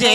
যে